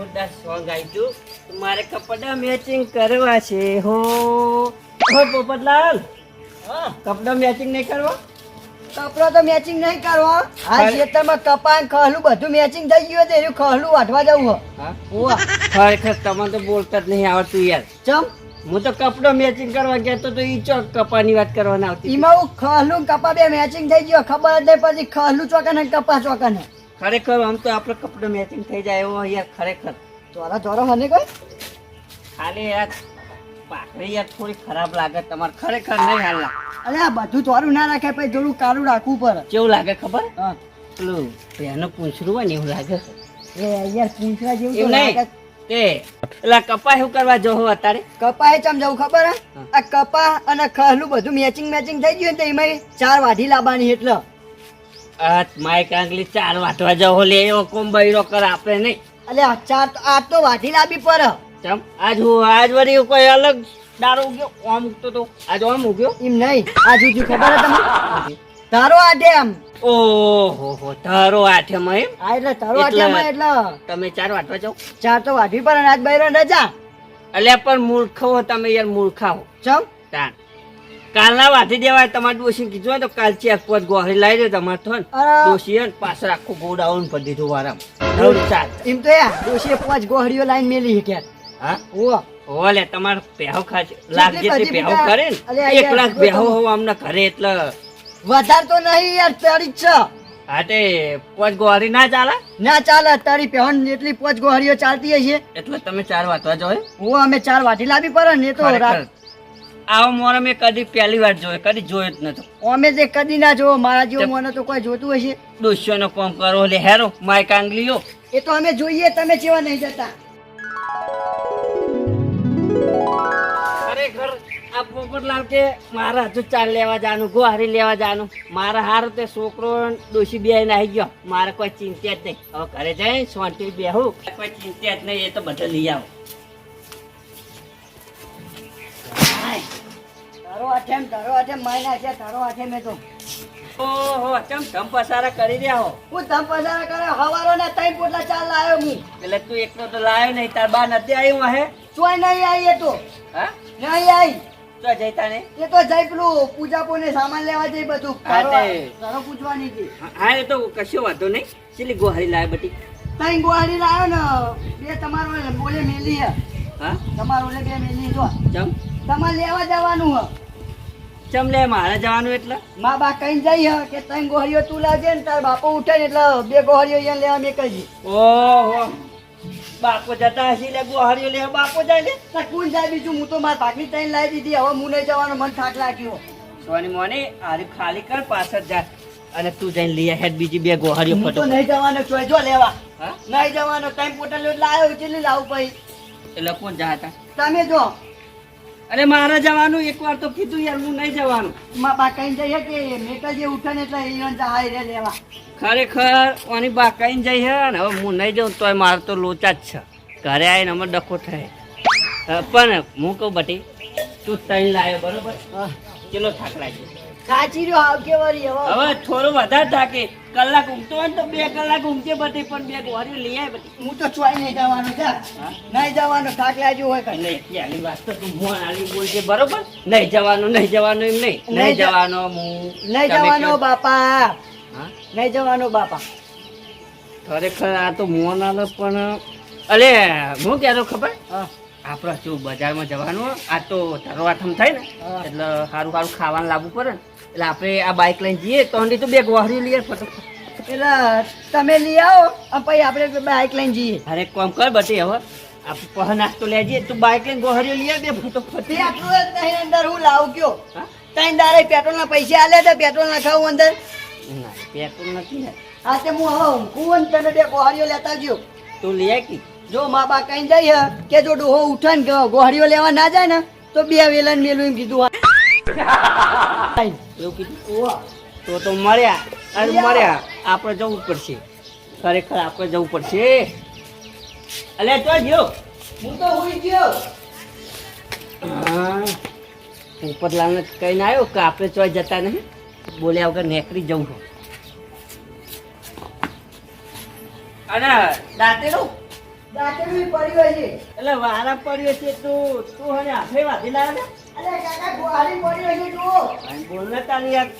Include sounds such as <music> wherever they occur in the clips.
જોરદાર સોંગ આવ્યું મારે કપડા મેચિંગ કરવા છે હો. હો પોપટલાલ. કપડા મેચિંગ નહીં કરવા? કપડો તો મેચિંગ નહીં કરવો. આ ખેતરમાં કપાન ખહલું બધું મેચિંગ થઈ ગયું છે એનું ખહલું વાટવા જવું હો. ખરેખર તમને તો બોલતા જ નહીં આવડતું યાર. ચમ? હું તો કપડો મેચિંગ કરવા ગયા તો ઈ ચોક કપાની વાત કરવાના આવતી એમાં હું ખહલું કપા બે મેચિંગ થઈ ગયો ખબર જ નહીં પછી ખહલું ચોકાને કપા ચોકન. ખરેખર આમ તો આપણો કપડો મેચિંગ થઈ જાય એવો યાર ખરેખર. જોરા જોરો હને કોઈ? ખાલી યાર પાકડી યાર થોડી ખરાબ લાગે તમારે. ખરેખર નહીં હાલ અરે આ બધું ચોરું ના રાખે પછી થોડું કાળું રાખવું પડે. કેવું લાગે ખબર? હા. પેલું પેનું પૂંછડું હોય ને એવું લાગે. એ યાર પૂંછડા જેવું તો એવું નહીં. લાગે. તે કપા શું કરવા જો અત્યારે? કપા એ ચમ જવું ખબર હા. આ કપા અને ખહલું બધું મેચિંગ મેચિંગ થઈ ગયું ને તો એમાં ચાર વાઢી લાવવાની એટલે. આ માઈક આંગલી ચાર વાટવા જાવ લે એવો કોમ્બાઈરો કર આપણે નહીં. અલે ચાર આ તો વાટી લાવી પર. ચમ આજ હું આજ વળી કોઈ અલગ દારૂ ઉગ્યો? આમ ઉગતો તો. આજ આમ ઉગ્યો? એમ નહીં આજ જુજુ ખબર તમને? તારો આડે આમ ઓહો હો તારો આઠમ એમ આ એટલે તારો આડે એટલે- એટલે. તમે ચાર વાટવા જાવ ચાર તો વાટી પર ને આજ બૈરો રજા. અલ્યા પણ મૂર્ખો તમે યાર મૂર્ખા હો ચમ? તાન કાલના વાટી દેવાય તમારે ડોશી કીધું હોય તો કાલ ચેક પોત ગોહરી લાવી દે તમારે તો ને. અરે. ડોશી પાછળ આખું ગોડાઉન પર દીધું વારામ. એમ તો ડોશીએ પાંચ ગોહડીઓ લાઈન મેલી કે હા? ઓ. ઓલે તમાર પહેવ ખાચ જેટલી બધી પહેવ કરે ને. એક લાખ તમે- હો અમને ઘરે એટલે વધાર તો નહીં યાર તારી છ છે. હા તે પોચ ગોહરી ના ચાલે? ના ચાલે તારી પહેણ જેટલી પાંચ ગોહરીઓ ચાલતી હશે. એટલે તમે ચાર વાટવા જોય ઓ અમે ચાર વાટી લાવી પડે ને તો રાત આવો મોર મેં કદી પહેલી વાર જોયો કદી જોયો જ નતો. અમે જે કદી ના જોવો મારા જેવો. મને તો કોઈ જોતું હશે? ડોશીઓનો કોમ કરો લે હેરો માય કાંગલીઓ એ તો અમે જોઈએ તમે જેવા નહીં જતા. ખરેખર આ પોપટલાલ કે મારા હજુ ચાલ લેવા જવાનું ગુહારી લેવા જવાનું મારા હારું તે છોકરો દોષી ડોશી બે આવી ગયો. મારે કોઈ ચિંતા જ નહીં. હવે ઘરે જઈ શાંતિ બેહું. કોઈ ચિંતા જ નહીં એ તો બધા લઈ આવો. તારો છે તારો આઠેમ તો. ઓહો ચમ ધમ પસારા કરી રહ્યા હો? હું તમ પસાર કરે હવારો ના ત્રણ પોટલા ચાલ લાવ્યો હું. એટલે તું એકલો તો લાવ્યો નહીં તાર બા નથી આવ્યું હે? ચોય નહીં આવી એ તો. હા? નહીં આવી તો જઈતા ને એ તો જઈ પેલું પૂજા પોને સામાન લેવા જઈ બધું. તારો તે- હતી હા એ તો કશો વાંધો નહીં. ચીલી ગુહારી લાવે બધી? ત્રણ ગોળી લાવ્યો ને બે તમારો બોલે મેલી હે. હા? તમારો ઓલે બે મેલી જો. ચમ? તમારે લેવા જવાનું હે. ચમ લે મારે જવાનું એટલે? મા બા કઈ જઈ કે તઈ ગોહરીઓ તું લાવજે ને તાર બાપો ઉઠે ને એટલે બે ગોહરીઓ અહીંયા લેવા મેં કહી ઓહો બાપો જતા હશે એટલે ગોહરીઓ લે બાપો જાય લે. કોણ જાય બીજું? હું તો મારા ભાગની તઈ લાવી દીધી હવે હું નહીં જવાનો મને થાક લાગ્યો. સોની મોની આરી ખાલી કર પાછળ જા. અને તું જઈને લઈ હેડ બીજી બે ગોહરીઓ ફટો નહીં જવાનો છો જો લેવા. નહીં જવાનો ટાઈમ પોટલ લાવ્યો કેટલી લાવું પછી? એટલે કોણ જા હતા તમે જો. અરે મારે જવાનું એકવાર તો કીધું યાર હું નહીં જવાનું. મા બા કઈ જઈએ કે મેકલ જે ઉઠે ને એટલે ઈવન જાય રે લેવા. ખરેખર ઓની બા કઈ જઈ હે ને હવે હું નહીં જાઉં તોય મારે તો લોચા જ છે. ઘરે આવીને અમે ડખો થાય. પણ હું કહું બટી તું તઈ લાવ્યો બરોબર? ચલો થાક લાગ્યો. સાચી રહ્યો આવ કે વળી હવે થોડું વધારે થાકે. કલાક ઊંઘતો હોય તો બે કલાક ઊંઘજે બધી પણ બે ગોળીઓ લઈ આવે બધી. હું તો ચોય નહીં જવાનું છે? નહીં જવાનું થાક લાગ્યું હોય કઈ. નહીં ત્યાંની વાત તો તું મોં આલી બોલજે બરોબર? નહીં જવાનું નહીં જવાનું એમ નહીં. નહીં જવાનો હું નહીં જવાનો બાપા. હા? નહીં જવાનો બાપા. ખરેખર આ તો મોન આલે પણ અલે હું કહેતો ખબર? હા. આપણે શું બજારમાં જવાનું આ તો ધરવાથમ થાય ને. એટલે સારું સારું ખાવાનું લાવવું પડે ને. એટલે આપણે આ બાઇક લઈને જઈએ તો અંડી તો બે ગોહરી લઈએ એટલે તમે લઈ આવો પછી આપણે બાઇક લઈને જઈએ. અરે કોમ કર બટી હવે આપણે પહ નાસ્તો લઈ જઈએ તું બાઇક લઈને ગોહરી લઈ આવે ફોટો. ફટોફટ આટલું જ નહીં અંદર હું લાવું કયો? હા? ત્રણ દાડે પેટ્રોલ પૈસા આલે તો પેટ્રોલ નાખાવું અંદર? ના પેટ્રોલ નથી ને. હા તે હું હવે ઊંઘું ને તમે બે ગોહરીઓ લેતા ગયો તું લઈ આવી જો મા બા કઈ જઈ હે કે જો ડોહો ઉઠે ને કે ગોહરીઓ લેવા ના જાય ને તો બે વેલન મેલું એમ કીધું હા. <laughs> એવું કીધું? તો તો મળ્યા. અરે મળ્યા. આપણે જવું પડશે. ખરેખર આપણે જવું પડશે. અલે તો જો હું તો હોઈ ગયો. હા. પોપટલાલને કહીને આવ્યો કે આપણે ચોય જતા નહીં. બોલ્યા વગર નેકરી જવું છું. અને દાંતેડું? દાંતેલું પડી હોય છે એટલે વારા પડ્યો છે તું તું હવે હાથે વાંધી લાવે ને બોલ ને તારી યાર.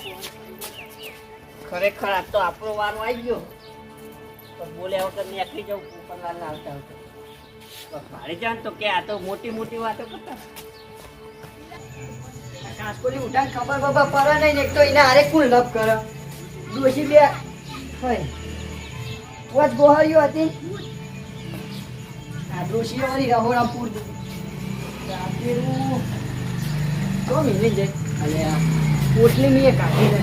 ખરેખર આ તો આપણો વારો આવી ગયો. પણ બોલ્યા વગર નીકળી જવું પોપટલાલ ના આવતા આવતા. મારી જાણ તો કે આ તો મોટી મોટી વાતો કરતા. કાસકોલી ઉઠાણ ખબર બબર પડે નહીં ને એક તો એને હારે કુલ લપ કરે? દોશી બે. હોય વચ ગોહારીઓ હતી. આ ડોશી વાળી રહોડા પૂર રાતેરું તો મિલી જાય. અને પોટલી મેં કાઢી દે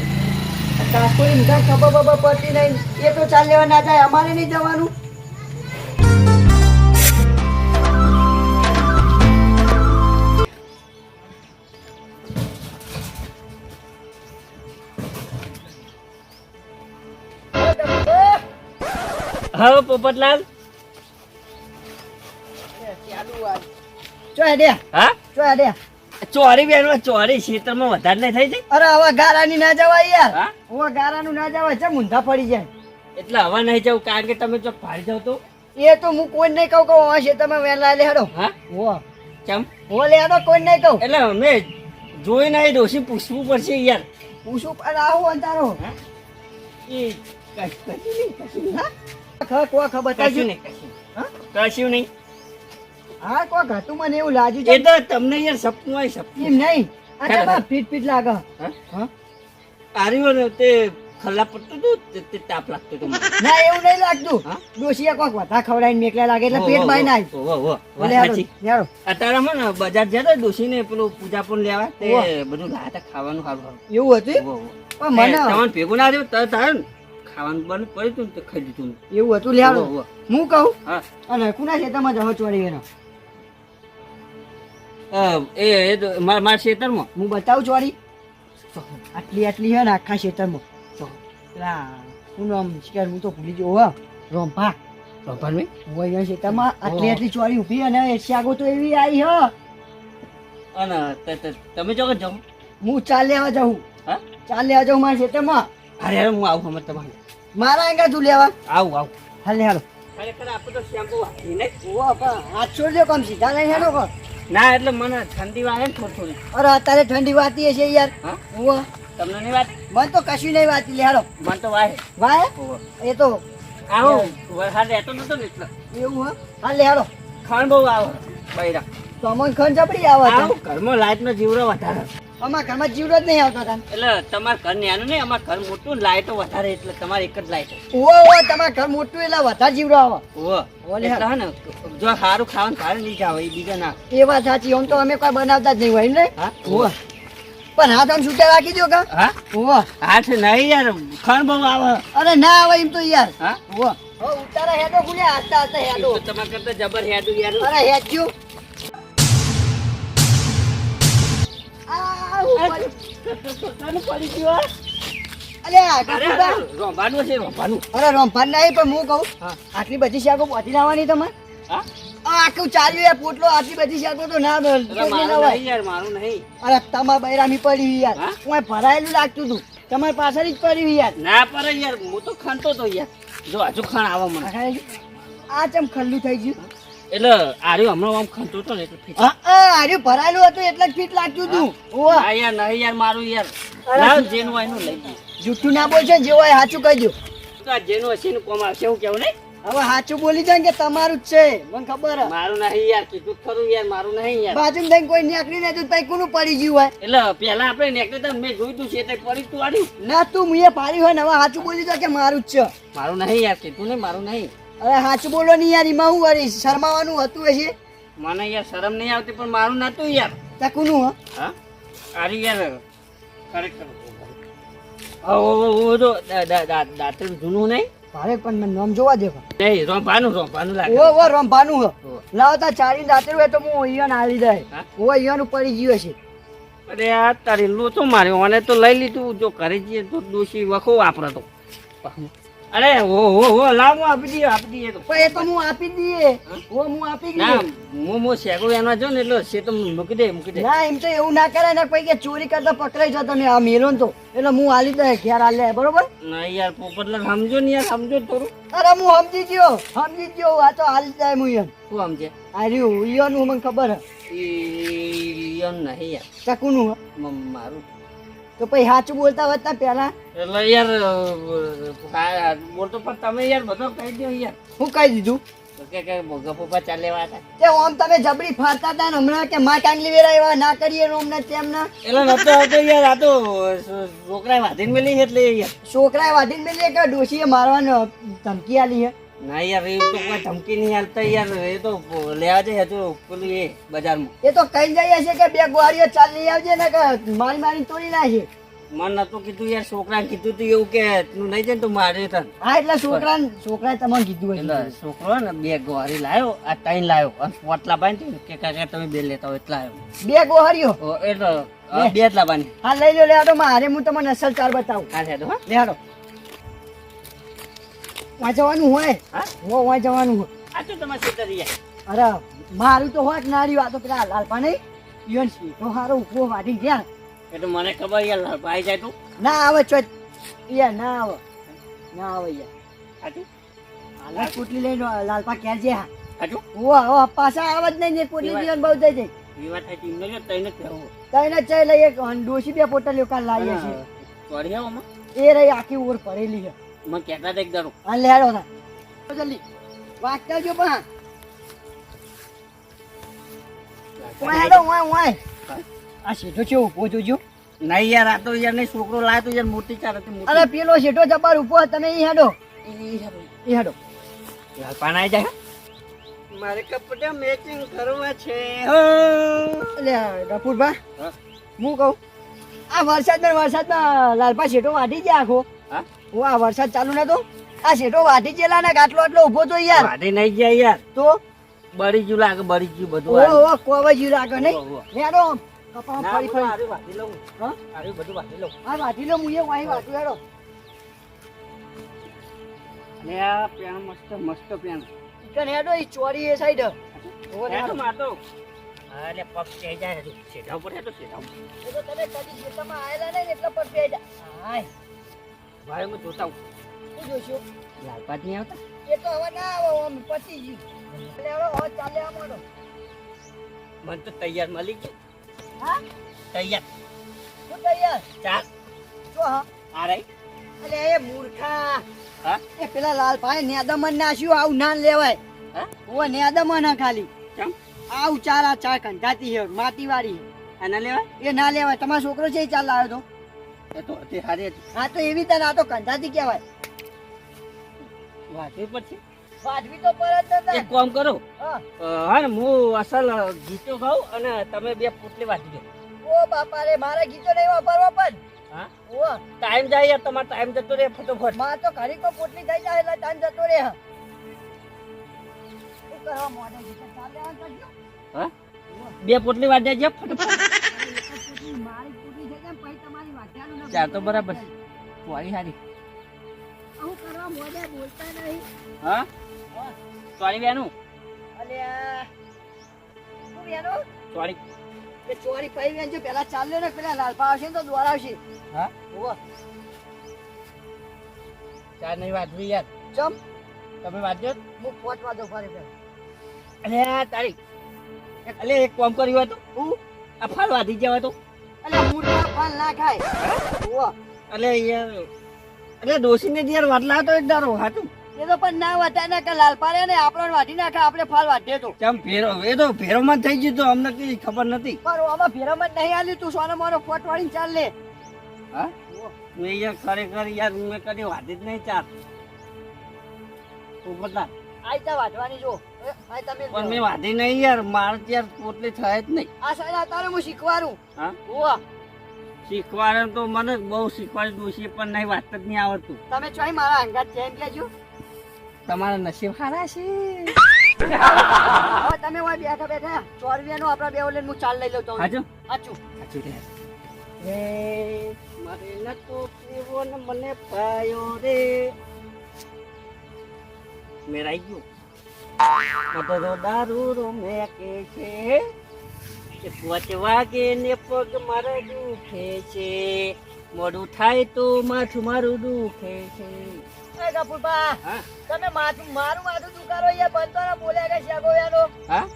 કાસકોલી ઉઠાણ ખબર બબર પડતી નહીં. એ તો ચાલ લેવા ના જાય અમારે નહીં જવાનું. હા પોપટલાલ. ચો દે. હા? ચો દે. ચોરી બેન ચોરી ખેતરમાં વધારે નહીં થઈ જાય? અરે હવે ગારાની ના જવાય યાર. હા? હવે ગારાનું ના જવાય છે મૂંધા પડી જાય. એટલે હવે નહીં જવું કારણ કે તમે જો ભાડી જાવ તો? એ તો હું કોઈ નહીં કહું કહું હશે તમે વહેલા લે હેડો. હા? હો. કેમ? હો લે હેડો કોઈ નહીં કહું. એટલે અમે જોઈ નહીં ડોસી પૂછવું પડશે યાર. પૂછવું પણ આવું અંધારો. હા? એ કશ- નહીં કશું હા? ખ કો ખ કશું નહીં. હા? કશું નહીં. હા કો હતું મને એવું લાગ્યું એ તો તમને યાર સપનું હોય સપનું. એમ નહીં. આ બા ફીટ ફીટ લાગે. હા? આર્યો ને તે ખલ્લા પડતું હતું તે- તે તાપ લાગતો હતો ના એવું નહીં લાગતું? ડોશીએ કોક વધા ખવડાવીને મેકલા લાગે એટલે પેટ ભાઈ ના હેડો અત્યારે અમે ને બજાર જતા ડોસીને પેલું પૂજા પણ લેવા તે બધું લાયા તા ખાવાનું સારું. એવું હતું. પણ મને તમને ભેગું ના રહ્યું આવ્યો ને ખાવાનું બંધ પડ્યું હતું ને તે ખાઈ દીધું એવું હતું લે. હું કહું? અને કુના છે તમે જહો ચોરી એનો? એ એ મારા ખેતરમાં હું બતાવું ચોરી આટલી આટલી હે ને આખા ક્ષેત્રમાં પેલા હું નામ શિકાર હું તો ભૂલી ગયો હો. રોંભા. ભગવાન હું અહીંયા ક્ષેત્રમાં આટલી આટલી ચોરી ઊભી અને શાગો તો એવી આવી હ. અને તમે જો જાઓ. હું ચાલે આવા જાઉં. હા? ચાલે લેવા જાઉં મારા ક્ષેત્રમાં અરે અરે હું આવું હમણાં તમારે. મારા અહીંયા તું લેવા. આવું આવું. હાલે હાલો. ખરેખર આપણે તો શેમ્પુ નહીં ઓ પણ હાથ છોડજો કમ સીધા લઈને હેલો કર ના એટલે મને ઠંડી વાગે ને થોડી થોડી. અરે અત્યારે ઠંડી વાતી હશે યાર. હા? તમને નહીં વાત? મને તો કશું નહીં વાતી લે હાલો. મને તો વાહે. વાહે? એ તો આવો. વરસાદ રહેતો નતો ને એટલે. એવું હા? હાલ લે હેડો ખાણ બહુ આવો. બૈરા. તો અમને ખંડ ચપડી આવે ઘરમાં લાઈટ નો જીવડો વધારે. અમારા ઘરમાં જીવડો જ નહીં આવતો તને. એટલે તમારા ઘર નાનું નહીં અમારે ઘર મોટું લાઈટો વધારે એટલે તમારે એક જ લાઈટ ઓ ઓ તમારા ઘર મોટું એટલે વધારે જીવડો આવે. ઓ ઓલે હે ને જો સારું ખાવાનું સારું નહીં ખાવ એ બીજા ના. એ વાત સાચી આમ તો અમે કોઈ બનાવતા જ નહીં હોય ને? હા ઓ પણ હાથ આમ છૂટા રાખી દો કા? હા? ઓ હાથ નહીં યાર ખાણ બહુ આવે. અરે ના આવે એમ તો યાર. હા? ઓ ઉતારા હેડો ખુલ્યા આસ્તા આસ્તા હેડો. તમારે કરતા જબર હેડો યાર. અરે હેડજો. અરે રોંભાનું નહીં પણ હું કહું આટલી બધી શાકો પહોંચી લાવવાની તમારે આ આખું ચાલ્યું યાર પોટલો આટલી બધી શાકો તો ના યાર મારું નહીં અરે તમારા બૈરામી પડી યાર હા? ભરાયેલું લાગતું હતું તમારી પાછળ જ પડી યાર ના પડે યાર હું તો ખાંતો તો યાર જો હજુ ખાણ આવે મને આ ચમ ખલ્લું થઈ ગયું એટલે આર્યું હમણાં આમ ખંતો તો ને એટલે ફીટ. આર્યું ભરાયેલું હતું એટલે જ ફીટ લાગતું હતું. ઓ યાર નહીં યાર મારું યાર. લાવ જેનું હોય એનું લઈ જઈએ. જૂઠું ના બોલશો જે હોય સાચું કહેજો તો આ જેનું હશે એનું કોમ આવશે હું કેવું નહીં? હવે સાચું બોલી જાય કે તમારું જ છે મને ખબર મારું નહીં યાર કીધું ખરું યાર મારું નહીં યાર. બાજુ થઈને કોઈ નેકડી ને પછી કોનું પડી ગયું હોય? એટલે પેલા આપણે નેકડી તો મેં જોયું તું છે તે પડી તું આડ્યું ના તું મુએ પાડી હોય ને હવે સાચું બોલી જાય કે મારું જ છે. મારું નહીં યાર કીધું નહીં મારું નહીં. અરે સાચું બોલો નહીં યાર એમાં હું કરીશ શરમાવાનું હતું હશે મને યાર શરમ નહીં આવતી પણ મારું નતું યાર. ત્યાં કોનું હા? આરી યાર ઓ ઓ તો દા- દા- દા- દાંતણ જૂનું નહીં? ભારે પણ મને નામ જોવા દે નહીં રોંભાનું લાગે. ઓ ઓ રંભાનું હો. લાવતા ચારી દાંતરું હોય તો હું અહીંયા આવી જાય. ઓ અહીંયા પડી ગયું છે. અરે આ તારી લો તો માર્યો અને તો લઈ લીધું. જો ઘરે જઈએ તો દોશી વખો વાપરે તો. અરે હો હો હો લાવ હું આપી દઈએ આપી દઈએ તો. પણ એ તો હું આપી દઈએ. ઓ હું આપી દે ના હું હું શેકો એના જો ને એટલે સે તો મૂકી દે મૂકી દે. ના એમ તો એવું ના કરે ને કોઈ કે ચોરી કરતા પકડાઈ જતો ને આ મેલો તો. એટલે હું આલી દે ઘેર આલે બરોબર? ના યાર પોપટલાલ સમજો ને યાર સમજો થોડું. અરે હું સમજી ગયો સમજી ગયો આ તો આલી દે હું યાર શું સમજે? આ રહ્યું હું મને ખબર હે. ઈ એમ નહીં યાર. ચકુનું. મારું તો પછી સાચું બોલતા હોત પેલા પહેલા એટલે યાર બોલતો પણ તમે યાર બધો કહી દો યાર. હું કહી દીધું? કે કે ભોગા ફોફા ચાલેવા તે ઓમ તમે જબરી ફાડતા હતા ને હમણાં કે માં કાંગલી વેરા એવા ના કરીએ રોમ ને તેમ ના? એટલે નતો આવતો યાર આ તો છોકરા વાધીને મેલી એટલે યાર. છોકરાએ વાઢીને મેલીએ કે ડોશીએ મારવાનો ધમકી આલી હે ના યાર એ તો કોઈ ધમકી નહીં હાલતા યાર એ તો લેવા જાય તો પેલું એ બજારમાં. એ તો કઈ જાય છે કે બે ગોળીઓ ચાલી આવજે ને કે મારી મારી તોડી નાખે મને નતું કીધું યાર છોકરાને કીધું તું એવું કે તું નહીં જાય તો મારે તને. હા એટલે છોકરા છોકરાએ તમને કીધું એટલે છોકરો ને બે ગોહારી લાવ્યો આ ત્રણ લાવ્યો અને પોટલા બાંધી કે કાકા તમે બે લેતા હોય એટલા આવ્યો બે ગોહારીઓ એટલે બે? જ લાવવાની હા લઈ લો લેડો મારે હું તમને અસલ ચાર બતાવું. હા હેડો હા. લેડો વાં જવાનું હોય? હા? વાં જવાનું હોય. આ તો તમારે સીધા અરે મારું તો હોત ના રહ્યું આ તો પેલા લાલપા નહીં. ઈવન તો હારો ઊભો વાઢી ગયા. એ તો મને ખબર યાર ભાઈ જાય તું? ના આવે ચો યાર ના આવે. ના આવે યાર. હાચું? હાલ પોટલી લઈને લાલપા ક્યાં જે હા હાચું? ઓ હો પાછા આવે જ નહીં ને પોટલી જીવન બહુ થઈ જાય. વિવાહ થાય ટીમ ને તઈને કહેવું તઈને ચાઈ લઈએ. ડોસી બે પોટલીઓ કાલ લાવીએ છીએ. ઓમાં એ રહી આખી ઓર પડેલી છે. મને કહેતા હતા એક દાડો. હા લેડો ના જલ્દી. વાંચતા જો પણ ઓય હેડો ઓય ઓય. આ શેઠો છે ઊભો જોજો નહીં યાર આ તો યાર નહીં છોકરો લાયો તો યાર મોટી ચાર હતી અરે પેલો શેઠો જબર ઊભો તમે ઈ હેડો. ઈ હેડો. યાર પાના જાય? મારે કપડા મેચિંગ કરવા છે. એટલે ગફુરભા હા? હું કહું? આ વરસાદમાં વરસાદમાં લાલપા શેઠો વાઢી ગયા આખો. આ વરસાદ ચાલુ નતો? આ શેઠો વાઢી ગયેલા ને આટલો આટલો ઊભો તો યાર. વાઢી નહીં ગયા યાર. તો? બળી ગયું લાગે બળી ગયું બધું ઓ ઓ કોવા જીવ લાગે નહીં. હેડો કપા ફરી ફરી. આરું વાડી લઉં. હા? આરું બધું વાઢી લઉં. આ વાઢી લઉં હું એ વાહી વાઢું હેડો. અને આ પેન મસ્ત મસ્ત પેન ઈકન હેડો ઈ ચોરી એ સાઈડ. ઓ હેડો હેડો મારતો. અરે પગ ચઈ જાય હજુ. સીધા ઉપર હેડો, ઉપર. તો તમે કદી ખેતરમાં આયેલા નહીં એટલે પર જાય હાય. ભાઈ હું જોતા આવું. શું જોશું? લાલપાત નહીં આવતા? એ તો હવે ના આવો આમ પતી ગયું. એટલે હવે હવે ચાલે આમાંનો મને તો તૈયાર મળી ગયું. હા? તૈયાર. શું તૈયાર? ચાલ જો હા. આ રહી અલે એ મૂર્ખા. હા? એ પેલા લાલ ભાઈ નેદમન નાખ્યું આવું ના લેવાય? હા? ઓ નેદમન હા ખાલી. કેમ? આવું ચાર આ ચાર કંઠાતી હે માટીવાળી વાળી આના લેવાય? એ ના લેવાય. તમારો છોકરો છે એ ચાલ લાવ્યો તો? એ તો હતી હારી હતી હા તો એવી તને આ તો કંઠાતી કહેવાય. વાંચવી પડશે વાજબી તો પર જ એક કામ કરો. હા. ને હું અસલ ગીતો ગાઉં અને તમે બે પોટલી વાંચી દો ઓ બાપા રે મારા ગીતો નહીં વાપરવા પણ. હા? ઓ. ટાઈમ જાય તમારો ટાઈમ જતો રહે ફટોફટ. તો ઘડી કો પોટલી થઈ જાય એટલે ટાઈમ જતો રે હા? બે પોટલી વાંચી દેજો ફટોફટ. ચાર તો બરાબર હારી. કરવા બોલતા નહીં. હા? હા. સોરી બેનું અલ્યા શું બેનો સોરી કે ચોરી પૈ વેન જો પેલા ચાલ્યો ને પેલા લાલપા આવશે તો દ્વાર આવશે. હા? ઓવો ચાર નહીં વાંચવી યાર. ચમ. તમે વાંચજો હું પોચવા દો ફરી ફરી. અલે તારી અલે એક કામ કર્યું હતું. હું? આ ફાલ વાંધી જવા તો. અલ્યા મૂર્ખા. ફાલ ના ખાય. અલે યાર અલે ડોસીને યાર વાટલા તો એક દારો હાતું એ તો પણ ના વટાય ને કે ને આપણને વાઢી નાખે આપણે ફાલ વાઢીએ તો. ચમ ફેરો એ તો ફેરોમાં થઈ ગયું તો અમને કઈ ખબર નથી. પણ આમાં ભેરામાં જ નહીં આલ્યું તું સોનો મારો ફોટ વાળીને ચાલ લે. હા? મેં યાર ખરેખર યાર મેં કદી વાધી જ નહીં ચાર તું બતા. આઈ તા વાઢવાની જો. પણ મેં વાધી નહીં યાર મારે યાર પોટલી થાય જ નહીં. આ સાહેબ તારે હું શીખવાડું. હા? શીખવાડે તો મને બહુ શીખવાડી છે પણ નહીં વાત જ નહીં આવડતું. તમે ચોઈ મારા અંગાત જેમ કેજો તમારા નસીબ હારા છે. તમે હોય બેઠા બેઠા ચોરવીનો આપણા બે ઓલે હું ચાલ લઈ લઉં તો હાજુ હાચું. હાચું રે હે મારે નતો પીવો ને મને પાયો રે. મેરાઈ ગયું. બધો દારૂ રોમે કે છે? કે પોચ વાગે ને પગ મારા દુખે છે. મોડું થાય તો માથું મારું દુખે છે. એ તમે માથું મારું માથું દુખારો યાર બંધ બોલ્યા કે શેગો યારો. હા?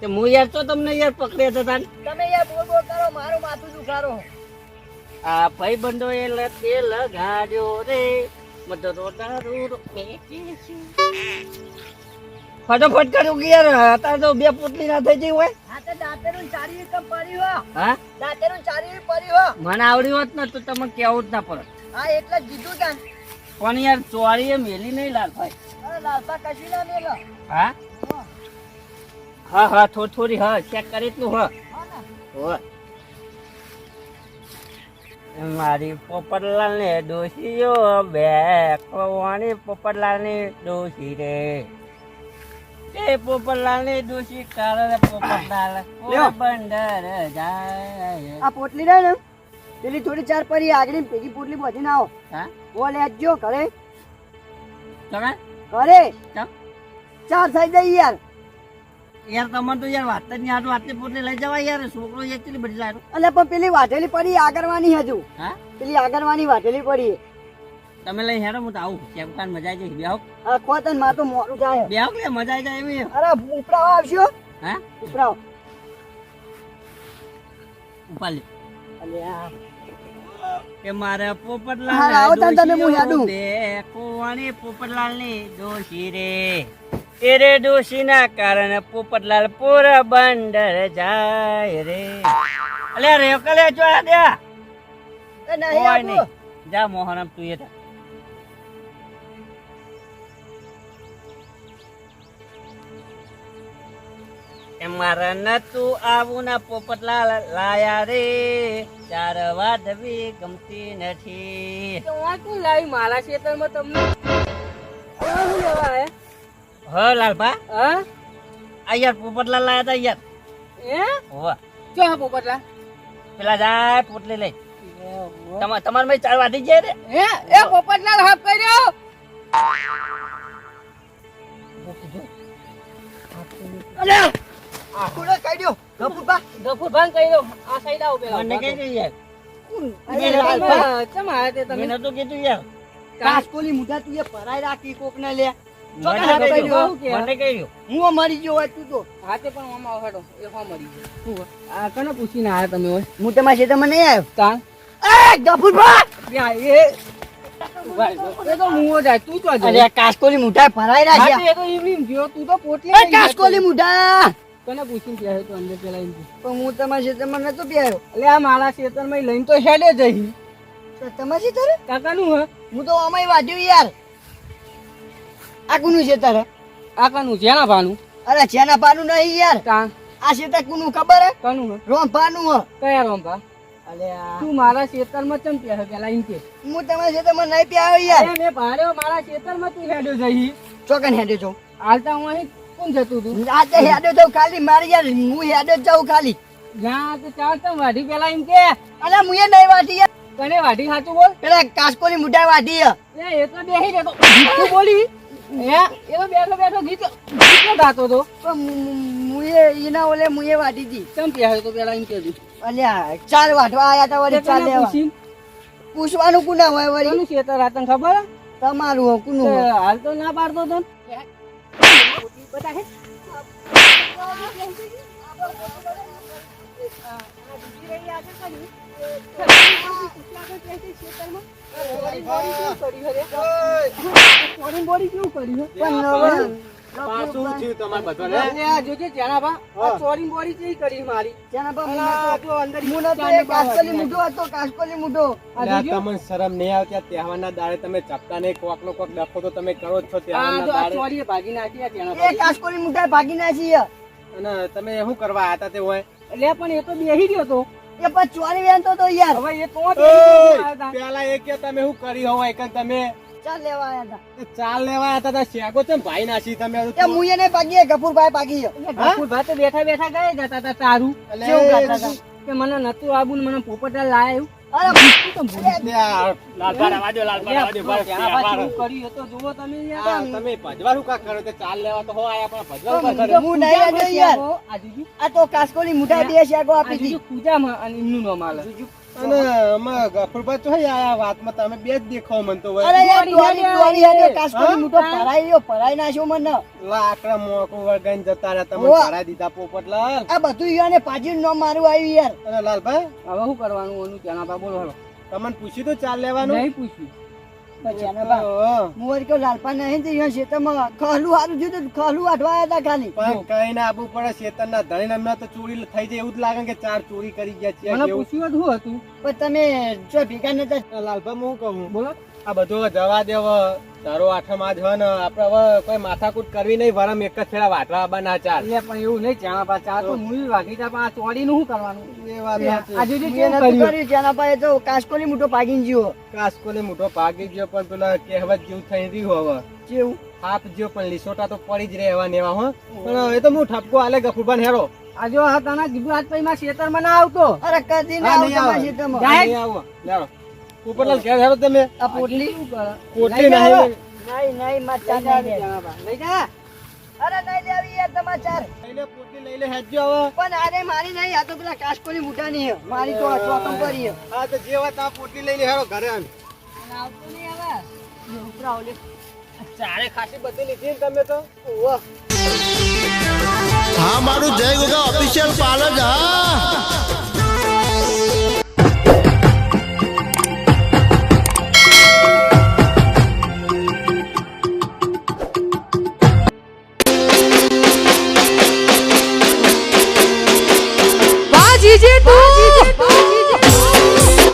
તે હું યાર તો તમને યાર પકડ્યા હતા તાન. તમે યાર બોલ બોલ કરો મારું માથું દુખારો. આ ભાઈ બંધો એ લતે લગાડ્યો રે. મધરો દારૂ છે. ફટાફટ કરું કે યાર અત્યારે તો બે પોટલી ના થઈ ગઈ હોય. મને આવડી હોત ને તો તમે કેવું જ ના પડે હા એટલે કીધું તા પણ યાર ચોરી એ મેલી નહીં લાલ ભાઈ કશી ના મેલો? હા? હા. હા થોડી થોડી હા ચેક કરી તું હા. હા મારી પોપટલાલ ને ડોશીઓ બે પોપટલાલની ડોશી રે. એ પોપટલાલની ડોશી કારણે પોપટલાલ લ્યો. બંદર જાય. આ પોટલી રહે ને પેલી થોડી ચાર પડી આગળ ભેગી પોટલી બધી ના આવો હા ઓ લેજો ઘરે. તમે? ઘરે? ચાર થઈ જાય યાર. યાર તમારે તો યાર વાત જ નહીં. આટલું આટલી પોટલી લઈ જવાય યાર. છોકરો એકચુલી બધી લાવ્યો? એટલે પણ પેલી વાઢેલી પડી આગળવાની હજુ. હા? પેલી આગળવાની વાઢેલી પડી તમે લઈ હેડો હું તો આવું. મજા આવી જાય બેહો. આ ખોતનમાં તો મોરું જાય બેહો લે મજા આવી જાય એવી અરે ઉપરાવ આવશો હે? ઉપરાવ ઉપાડ લે અલે આ. કે મારે પોપટલાલ આવો તન તમે હું હેડું બે કુવાની પોપટલાલની દોશી રે. એ રે દોશી ના કારણે પોપટલાલ પૂરા બંદર જાય રે. અલે રે કલે જો આ દે. એ નહીં કોઈ નહીં. જા મોહનમ તું એ એ મારા નતું આવું ના પોપટલા લાયા રે. ચાર વાદવી ગમતી નથી. કોણ લાવી મારા ખેતરમાં તમને? શું લેવા હે હ લાલભા. હા? આ પોપટલા લાયા તા યાર. એ હોવા જો હા પોપટલા પેલા જાય પોટલી લઈ. તમાર તમાર મેં ચાર જાય રે. હે? એ પોપટલાલ હાફ કર્યો અલે આ કોણે કાઢ્યો ગફુરબા ગફુરભાન કહી દો આ સાઈડ આવો પેલા. મને કઈ દે યાર અરે લાલભા ચમ આયા તે તમે? નતું કીધું યાર. કાસકોલી મુઠા તું એ ભરાઈ રાખી કોક ને લે. મને હાથ કઈ કર્યો? દ્યો. મને કઈ દ્યો. હું મરી ગયો હોય તું તો. હાથે પણ મામા હેડો. એ હો મરી ગયો. આ કને પૂછીને આયા તમે હોય? હું તમારા ખેતરમાં નહીં આવ્યો. તાણ એ ગફુરભા ત્યાં એ એ તો મુઓ જાય. તું તો અરે આ કાસકોલી મુઠા ભરાઈ રાખ્યા તો તું તો પોટલી કાસકોલી તો. કને પૂછીને ત્યાં તો અંદર પેલા પણ હું તમારા ખેતરમાં નતો બેહ્યો. એટલે આ મારા ખેતરમાં લઈને તો હેડે જઈ તમારા ખેતર કાકાનું હે? હું તો અમાય વાઢ્યું યાર. આ કોનું ખેતર હે કાકાનું છે ના ભાનું? અરે છેના પાનું નહીં યાર. આ ક્ષેત્ર કોનું ખબર હે? કનું હે? રોમ પાનું હે. કયા અલે આ. તું મારા ખેતરમાં ચમ હે પેલા એમ કે? હું તમારા ખેતરમાં નહીં પ્યાયો યાર. મેં ભાડ્યો મારા ખેતરમાં તું હેડો જઈ ચોકન હેડ્યો છો. હાલતા હું અહીં કોણ જતું હતું? આજે હેડો તો ખાલી મારી યાર હું હેડો જાઉં ખાલી. જ્યાં તો ચાર તમ વાઢી પેલા એમ કે. અલા હું એ નહીં વાઢી યાર. કને વાઢી સાચું બોલ. પેલા કાસકોની મુઢા વાઢી એ તો બેહી જતો તું બોલી. હે એ તો બેઠો બેઠો ગીત ગીત ગાતો તો મુએ એના ઓલે મુએ વાઢી દી કેમ પહેર્યો તો પેલા એમ કે અલ્યા ચાર વાઢવા આયા તા વળી ચાર લેવા. પૂછવાનું કુના હોય વળી? કોનું ખેતર આ તને ખબર? તમારું કુનું હાલ તો ના પાડતો તો ને. ચોરીને બોરી કેવું કર્યું હે? પણ હવે એટલે આ જોજે ત્યાંના બા, આ ચોરીને બોરી કેવી કરી મારી? જેના પર અને હું આ નતો- જો અંદર હું નતો એ કાસકોલી મુઢો હતો કાસકોલી મુઢો આ એટલે આ જોજો. તમને શરમ નહીં આવતી તહેવારના દાડે તમે ચપતા નહીં કોક નો કોક ડખો તો તમે કરો છો તહેવારના જો આ દાડે. ભાગી નાખી આ ત્યાંના એ ભાગી. મુઢા ભાગી નાખી અને તમે શું કરવા આતા તે હોય? એટલે પણ એ તો બેહી ગયો તો. એ પછી ચોરી વેનતો તો યાર. હવે એ તો બેહી ગયો હતા. પેલા એ કે તમે શું કરી હોવ એક તમે? ચાલ લેવા આયા હતા ચાલ લેવા આતા તા શેગો છે ભાઈ નાસી તમે એ મુએ ને હે, ગફુરભાઈ. એટલે ગફુરભાઈ તો બેઠા બેઠા ગયા જતા હતા તારું. કેવું ગાતા હતા? કે મને નતું આબુ મને પોપટા લાયું અરે તો જુઓ તમે યાર. તમે ભજવાનું કાં કરો તે ચાલ લેવા તો હો આયા પણ ભજવાનું હું નહીં યાર. આ તો કાસકોલી મુઠા બે શાકો આપી જીજુ પૂજામાં અને એમનું નામ આલે. અને આમાં ગફુરભાઈ તો આયા વાતમાં તમે બે જ દેખાવ મન તો અરે યાર દોરી દોરી યાર, કાસ્કોની મુટો ભરાઈ રહ્યો ભરાઈ નાખ્યો મને. લાકડા મોકો વળગાઈ જતા રહ્યા તમે. ભરાઈ દીધા પોપટલાલ આ બધું યાને પાછી નો મારું આવ્યું યાર. અરે લાલભાઈ? હવે શું કરવાનું ઓનું તેના બા બોલો. હાલો. તમને પૂછ્યું તો ચાલ લેવાનું? નહીં પૂછ્યું. તમે જો ભેગા નતા લાલભાઈ હું કહું? બોલો. આ બધો જવા દેવ તારો આઠમ આ ને આપડે હવે કોઈ માથાકૂટ કરવી નહીં વરમ એક જ ફેરા વાટવા આવવાના ચાર. એટલે પણ એવું નહીં ચાણા પા ચા તો મૂળ વાગી જા પણ આ ચોરીનું શું કરવાનું? એ વાત આજે જે મેં કર્યું. કર્યું જેના પાસે તો કાસકોલી મુઠો પાકીને ગયો કાસકોલે મોટો પાગી ગયો પણ પેલા કહેવત જેવું થઈ રહ્યું હવે. કેવું થાપ જ્યો પણ લીસોટા તો પડી જ રહેવા એવા હો. પણ એ તો હું ઠપકો આલે ગફુરબાન હેરો. આ હા આ તને કીધું આજ પછી મારા ખેતરમાં ના આવતો. અરે કદી ના આવતો આવું. આવે. તમારા જાય. આવો. લેરો ઉપરલાલ કે હેરો તમે? આ પોટલી? શું પોટલી નહીં. નહીં નહીં માર ચાર લઈ જા. નહીં અરે નહીં લેવી યાર તમાર ચાર. લઈ લે પોટલી લઈ લે હેજો હવે. પણ અરે મારી નહીં આ તો પેલા કાસકોલી મુઠાની છે. મારી તો આ ચોકમ પરી. હા તો જે વાત આ પોટલી લઈ લે હેરો ઘરે આમ આવતો નહીં હવે. જો ઉપરાઓ લે. ચારે ખાસી બધી લીધી ને તમે તો? ઓહ હા મારું જય ગોગા ઓફિશિયલ પાર્લર હા. যে তুই